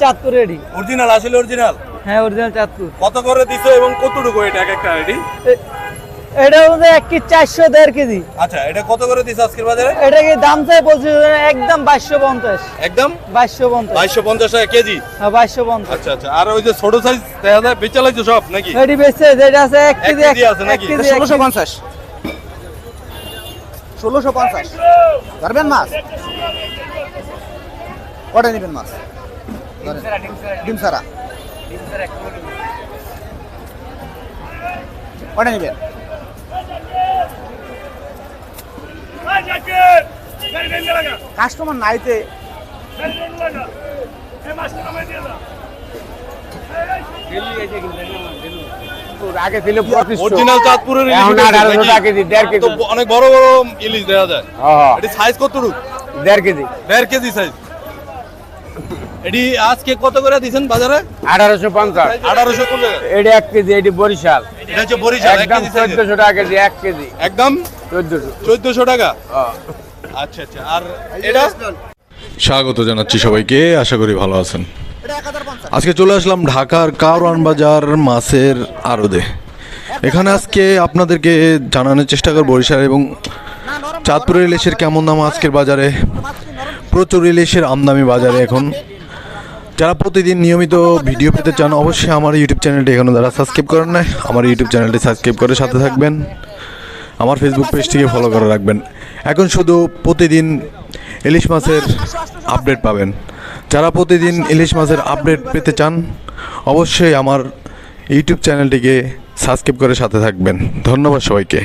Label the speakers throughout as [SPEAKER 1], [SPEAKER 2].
[SPEAKER 1] চাঁদপুর এডি
[SPEAKER 2] অরিজিনাল আসলে অরিজিনাল
[SPEAKER 1] হ্যাঁ অরিজিনাল চাঁদপুর।
[SPEAKER 2] কত করে দিছো এবং কতটুকু এটা এক একটা
[SPEAKER 1] এ- এটা হচ্ছে এক কেজি চারশো দেড় কেজি।
[SPEAKER 2] আচ্ছা এটা কত করে দিছো আজকের বাজারে?
[SPEAKER 1] এটা কি দাম চাই বলছি একদম বাইশশো পঞ্চাশ।
[SPEAKER 2] একদম?
[SPEAKER 1] বাইশশো পঞ্চাশ।
[SPEAKER 2] বাইশশো পঞ্চাশ টাকা কেজি?
[SPEAKER 1] হ্যাঁ বাইশশো পঞ্চাশ।
[SPEAKER 2] আচ্ছা আচ্ছা। আর ওই যে ছোট সাইজ দেখা যায় বেচা লাগছে সব নাকি?
[SPEAKER 1] এটি বেচছে যেটা আছে এক কেজি
[SPEAKER 2] কেজি আছে নাকি?
[SPEAKER 3] ষোলোশো পঞ্চাশ। ষোলোশো পঞ্চাশ। ধরবেন মাছ? কটা নেবেন মাছ। ডিম সারা। কটা নেবেন কাস্টমার নাইতে।
[SPEAKER 4] আগে ছিল
[SPEAKER 2] অরিজিনাল চাঁদপুরের অনেক বড় বড় ইলিশ দেখা যায়।
[SPEAKER 4] হ্যাঁ
[SPEAKER 2] এটি সাইজ কতটুকু?
[SPEAKER 4] দেড় কেজি।
[SPEAKER 2] দেড় কেজি সাইজ এটি আজকে কত করে দিছেন বাজারে?
[SPEAKER 4] আঠারোশো পঞ্চাশ।
[SPEAKER 2] আঠারোশো
[SPEAKER 4] এটি এক কেজি এটি বরিশাল।
[SPEAKER 2] এটা হচ্ছে বরিশাল এক
[SPEAKER 4] একদম। চোদ্দশো টাকা কেজি এক কেজি।
[SPEAKER 2] একদম?
[SPEAKER 4] চোদ্দশো।
[SPEAKER 2] চোদ্দশো টাকা? আচ্ছা আচ্ছা। আর এটা?
[SPEAKER 5] স্বাগত জানাচ্ছি সবাইকে আশা করি ভালো আছেন। আজকে চলে আসলাম ঢাকার কারওয়ান বাজার মাছের আড়দে এখানে আজকে আপনাদেরকে জানানোর চেষ্টা করব বরিশাল এবং চাঁদপুরের ইলিশের কেমন দাম আজকের বাজারে? প্রচুর ইলিশের আমদামি বাজারে এখন। যারা প্রতিদিন নিয়মিত ভিডিও পেতে চান, অবশ্যই আমার ইউটিউব চ্যানেলটি এখনও যারা সাবস্ক্রাইব করেন না আমার ইউটিউব চ্যানেলটি সাবস্ক্রাইব করে সাথে থাকবেন। আমার ফেসবুক পেজটিকে ফলো করে রাখবেন। এখন শুধু প্রতিদিন ইলিশ মাছের আপডেট পাবেন। যারা প্রতিদিন ইলিশ মাছের আপডেট পেতে চান, অবশ্যই আমার ইউটিউব চ্যানেলটিকে সাবস্ক্রাইব করে সাথে থাকবেন। ধন্যবাদ সবাইকে।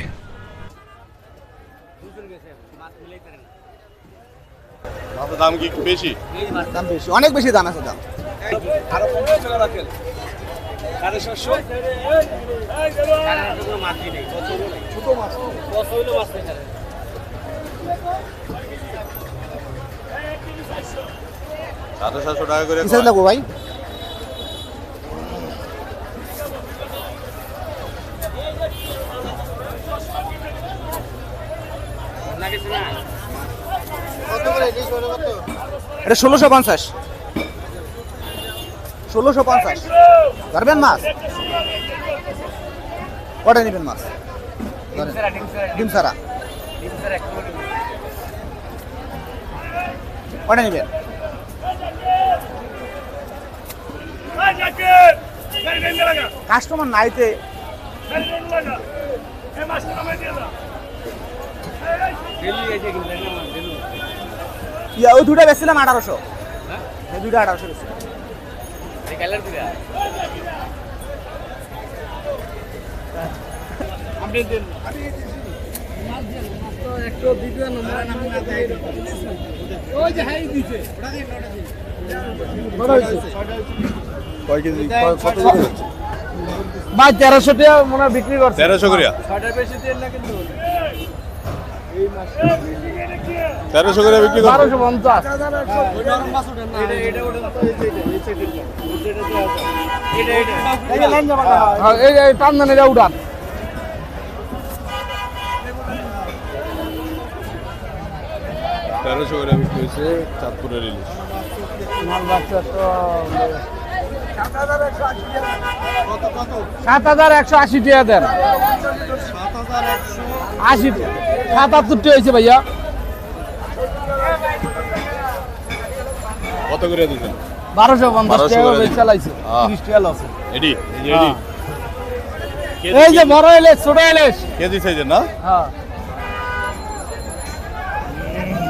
[SPEAKER 2] দাম কি বেশি?
[SPEAKER 3] দাম বেশি। অনেক বেশি দাম আছে দাম।
[SPEAKER 2] সাতশো সাতশো টাকা করে
[SPEAKER 3] লাগবো ভাই? এটা ষোলোশো পঞ্চাশ। ষোলোশো পঞ্চাশ। ধরবেন মাছ? কটা নেবেন মাছ? ধরেন। ডিম সারা কটা নেবেন? কাস্টমার নাইতে। ইয়া ওই দুটা বেচছিলাম আঠারোশো। দুটা আঠারোশো বেচছিলাম
[SPEAKER 2] কয় কেজি? কয়- কত করে হচ্ছে?
[SPEAKER 1] ভাই তেরোশো টাকা মনে হয় বিক্রি করছে।
[SPEAKER 2] তেরোশো করিয়া? তেরোশো করে বিক্রি
[SPEAKER 1] বারোশো পঞ্চাশ। হ্যাঁ, এই এই টান এটা উঠান।
[SPEAKER 2] তেরোশো করে বিক্রি হয়েছে চাঁদপুরের ইলিশ
[SPEAKER 1] মাল বাচ্চা তো সাত হাজার একশো আশি টাকা। দেন। আশি সাতাত্তর টাকা হয়েছে ভাইয়া।
[SPEAKER 2] কত করে দিচ্ছেন
[SPEAKER 1] বারোশো পঞ্চাশ টাকা
[SPEAKER 2] হ্যাঁ।
[SPEAKER 1] তিরিশ টাকা লস
[SPEAKER 2] এডি এই যে এডি
[SPEAKER 1] বড় ছোট
[SPEAKER 2] কেজি সাইজের না?
[SPEAKER 1] হ্যাঁ।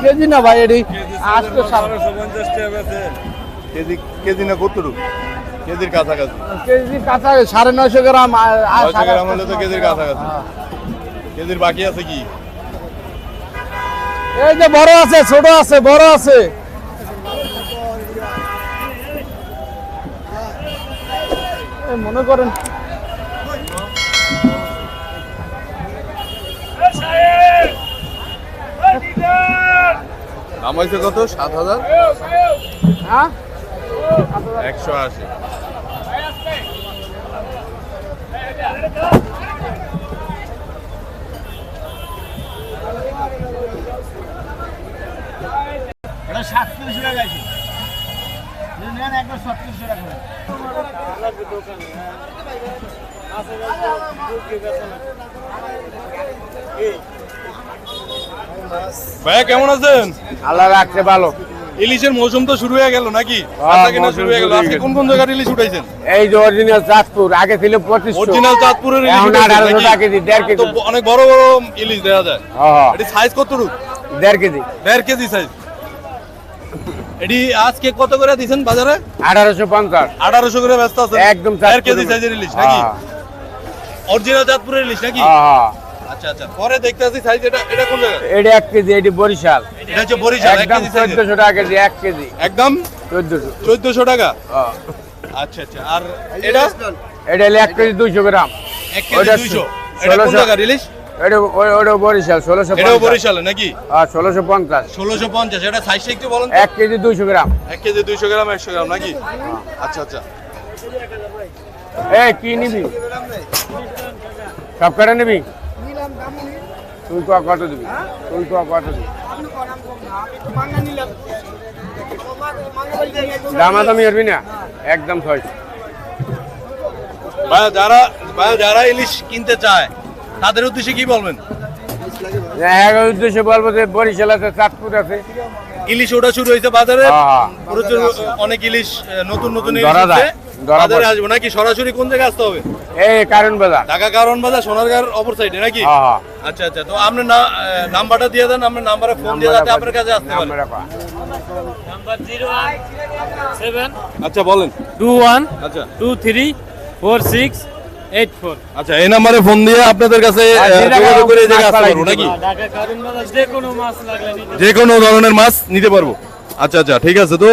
[SPEAKER 1] কেজি না ভাই এটি আজকে সাত।
[SPEAKER 2] কেজি কেজি না কতটুকু? কেজির কাছাকাছি।
[SPEAKER 1] কেজি কাঁচা সাড়ে নয়শো গ্রাম
[SPEAKER 2] নয়শো গ্রাম হলে তো কেজির কাছাকাছি।
[SPEAKER 1] হ্যাঁ।
[SPEAKER 2] কেজির বাকি আছে কি?
[SPEAKER 1] এই যে বড় আছে ছোট আছে বড় আছে। মনে করেন।
[SPEAKER 2] দাম হয়েছে কত? সাত হাজার?
[SPEAKER 1] হ্যাঁ?
[SPEAKER 2] একশো আশি। ভাইয়া কেমন আছেন?
[SPEAKER 4] আল্লাহ রাখছে ভালো।
[SPEAKER 2] ইলিশের মৌসুম তো শুরু হয়ে গেল নাকি?
[SPEAKER 4] হ্যাঁ,
[SPEAKER 2] কিনা
[SPEAKER 4] মৌসুম
[SPEAKER 2] শুরু হয়ে গেল? আজকে কোন কোন জায়গার ইলিশ উঠাইছেন?
[SPEAKER 4] এই যে অরিজিনাল চাঁদপুর আগে ছিল
[SPEAKER 2] অরিজিনাল চাঁদপুরের ইলিশ?
[SPEAKER 4] টাকা কেজি দেড় কেজি।
[SPEAKER 2] অনেক বড় বড় ইলিশ দেওয়া যায়।
[SPEAKER 4] হ্যাঁ
[SPEAKER 2] এটি সাইজ কতটুকু?
[SPEAKER 4] দেড় কেজি।
[SPEAKER 2] দেড় কেজি সাইজ এটি আজকে কত করে দিছেন বাজারে?
[SPEAKER 4] আঠারোশো পঞ্চাশ।
[SPEAKER 2] আঠারোশো করে ব্যস্ত আছে
[SPEAKER 4] একদম
[SPEAKER 2] দেড় কেজি। সাইজের ইলিশ নাকি?
[SPEAKER 4] হ্যাঁ,
[SPEAKER 2] অরিজিনাল চাঁদপুরের ইলিশ নাকি?
[SPEAKER 4] হ্যাঁ, হ্যাঁ।
[SPEAKER 2] আচ্ছা আচ্ছা। পরে দেখতে আছি সাইজ এটা। এটা কোন জায়গা
[SPEAKER 4] এটা এক কেজি এটি বরিশাল।
[SPEAKER 2] এটা হচ্ছে বরিশাল এক
[SPEAKER 4] একদম
[SPEAKER 2] কেজি সাইজের
[SPEAKER 4] চোদ্দশো টাকা কেজি এক কেজি।
[SPEAKER 2] একদম?
[SPEAKER 4] চোদ্দশো।
[SPEAKER 2] চোদ্দশো টাকা? আচ্ছা আচ্ছা। আর এটা?
[SPEAKER 4] এটা হলো এক কেজি দুইশো গ্রাম।
[SPEAKER 2] এক কেজি
[SPEAKER 4] ওইটা
[SPEAKER 2] দুইশো। এটা কোন
[SPEAKER 4] 1600
[SPEAKER 2] জায়গার ইলিশ
[SPEAKER 4] এটা ও- বরিশাল ষোলোশো
[SPEAKER 2] এটাও বরিশালে নাকি?
[SPEAKER 4] ষোলোশো পঞ্চাশ।
[SPEAKER 2] ষোলোশো পঞ্চাশ এটা সাইজটা একটু বলেন
[SPEAKER 4] এক কেজি দুইশো গ্রাম।
[SPEAKER 2] এক কেজি দুইশো গ্রাম একশো গ্রাম নাকি? আচ্ছা আচ্ছা।
[SPEAKER 4] এ কি নিবি? সব করে নিবি? তুই কত দিবি? তুই কত দিবি? দামাদামি করবি না? একদম ছয়শো
[SPEAKER 2] যারা যারা ইলিশ কিনতে চায় তাদের উদ্দেশ্যে কি বলবেন?
[SPEAKER 4] উদ্দেশ্যে বলব যে বরিশাল আছে চাঁদপুর আছে।
[SPEAKER 2] ইলিশ ওটা শুরু হয়েছে বাজারে।
[SPEAKER 4] হ্যাঁ।
[SPEAKER 2] প্রচুর অনেক ইলিশ নতুন নতুন ইলিশ বাজারে। আসব নাকি? সরাসরি কোন জায়গায় আসতে হবে?
[SPEAKER 4] এই কারণ বাজার।
[SPEAKER 2] ঢাকা কারণ বাজার সোনারগাঁর অপর সাইডে নাকি?
[SPEAKER 4] হ্যাঁ হ্যাঁ।
[SPEAKER 2] আচ্ছা আচ্ছা। তো আপনার না- নাম্বারটা দিয়ে দেন আপনার নাম্বারে ফোন দিয়ে যাতে আপনার কাছে আসতে পারে।
[SPEAKER 6] নাম্বার জিরো ওয়ান সেভেন
[SPEAKER 2] আচ্ছা বলেন।
[SPEAKER 6] টু ওয়ান
[SPEAKER 2] আচ্ছা।
[SPEAKER 6] টু থ্রি ফোর সিক্স
[SPEAKER 2] আচ্ছা এই নাম্বারে ফোন দিয়ে আপনাদের কাছে
[SPEAKER 4] যে
[SPEAKER 2] যোগাযোগ করে এই
[SPEAKER 4] মাছ
[SPEAKER 2] জায়গায় আসতে পারব নাকি?
[SPEAKER 6] ঢাকা কারণ বাজার যে কোনো মাছ লাগলে নিতে
[SPEAKER 2] যে কোনো ধরনের মাছ নিতে পারব। আচ্ছা আচ্ছা ঠিক আছে তো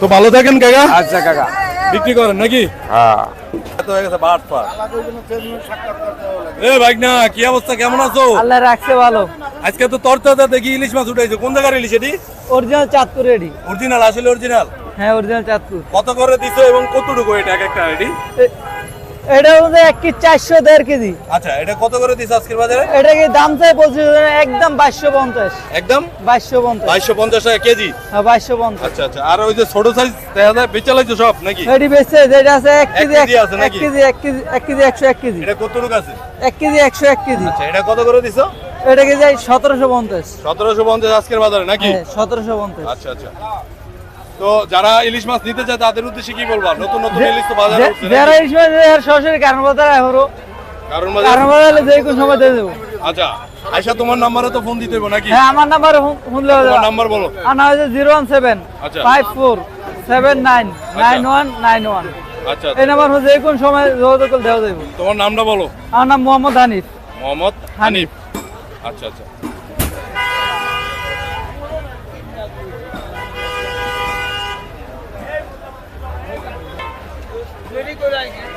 [SPEAKER 2] তো ভালো থাকেন কাকা।
[SPEAKER 4] আচ্ছা কাকা।
[SPEAKER 2] বিক্রি করেন নাকি?
[SPEAKER 4] হ্যাঁ।
[SPEAKER 2] এত হয়ে গেছে বাট পাট এ ভাই না কি অবস্থা কেমন আছো?
[SPEAKER 1] আল্লাহ রাখছে ভালো।
[SPEAKER 2] আজকে তো তরতাজা দেখি ইলিশ মাছ উঠাইছো। কোন জায়গার ইলিশ এটি?
[SPEAKER 1] অরিজিনাল চাঁদপুর রেডি
[SPEAKER 2] অরিজিনাল আসলে অরিজিনাল
[SPEAKER 1] হ্যাঁ অরিজিনাল চাঁদপুর।
[SPEAKER 2] কত করে দিছো এবং কতটুকু এটা এক একটা
[SPEAKER 1] এ- এটা হচ্ছে এক কেজি চারশো দেড় কেজি।
[SPEAKER 2] আচ্ছা এটা কত করে দিছো আজকের বাজারে?
[SPEAKER 1] এটা কি দাম চাই পঁচিশ একদম বাইশশো পঞ্চাশ।
[SPEAKER 2] একদম?
[SPEAKER 1] বাইশশো পঞ্চাশ।
[SPEAKER 2] বাইশশো পঞ্চাশ টাকা কেজি?
[SPEAKER 1] হ্যাঁ বাইশশো পঞ্চাশ।
[SPEAKER 2] আচ্ছা আচ্ছা। আর ওই যে ছোট সাইজ দেখা যায় বেচা লাগছে সব নাকি?
[SPEAKER 1] এটি বেচছে যেটা আছে এক কেজি এক-
[SPEAKER 2] আছে
[SPEAKER 1] এক কেজি এক কেজি এক কেজি একশো এক কেজি।
[SPEAKER 2] এটা কতটুকু আছে?
[SPEAKER 1] এক কেজি একশো এক কেজি।
[SPEAKER 2] আচ্ছা এটা কত করে দিছো?
[SPEAKER 1] এটা কেজি সতেরোশো পঞ্চাশ।
[SPEAKER 2] সতেরোশো পঞ্চাশ আজকের বাজারে নাকি?
[SPEAKER 1] হ্যাঁ সতেরোশো পঞ্চাশ।
[SPEAKER 2] আচ্ছা আচ্ছা। তো যারা ইলিশ মাছ নিতে চায় তাদের উদ্দেশ্যে কি বলবা? নতুন নতুন ইলিশ তো বাজারে উঠছে
[SPEAKER 1] যারা
[SPEAKER 2] নাকি?
[SPEAKER 1] ইসমাইল সরাসরি কারণ বাজার
[SPEAKER 2] কারণ বাজার
[SPEAKER 1] কারণ বাজার যে কোনো সময় দিয়ে দেবো।
[SPEAKER 2] আচ্ছা আয়সা তোমার নাম্বারে তো ফোন দিতে হবে নাকি?
[SPEAKER 1] হ্যাঁ আমার নাম্বার শুনলে
[SPEAKER 2] তোমার নাম্বার বলো। আচ্ছা।
[SPEAKER 1] Four seven nine nine one nine one.
[SPEAKER 2] আচ্ছা
[SPEAKER 1] এই নাম্বার হচ্ছে যে কোনো সময় যোগাযোগ করে দেওয়া যাবে
[SPEAKER 2] তোমার নামটা বলো।
[SPEAKER 1] আমার নাম মোহাম্মদ হানিফ।
[SPEAKER 2] মোহাম্মদ হানিফ। আচ্ছা আচ্ছা। जाएंगे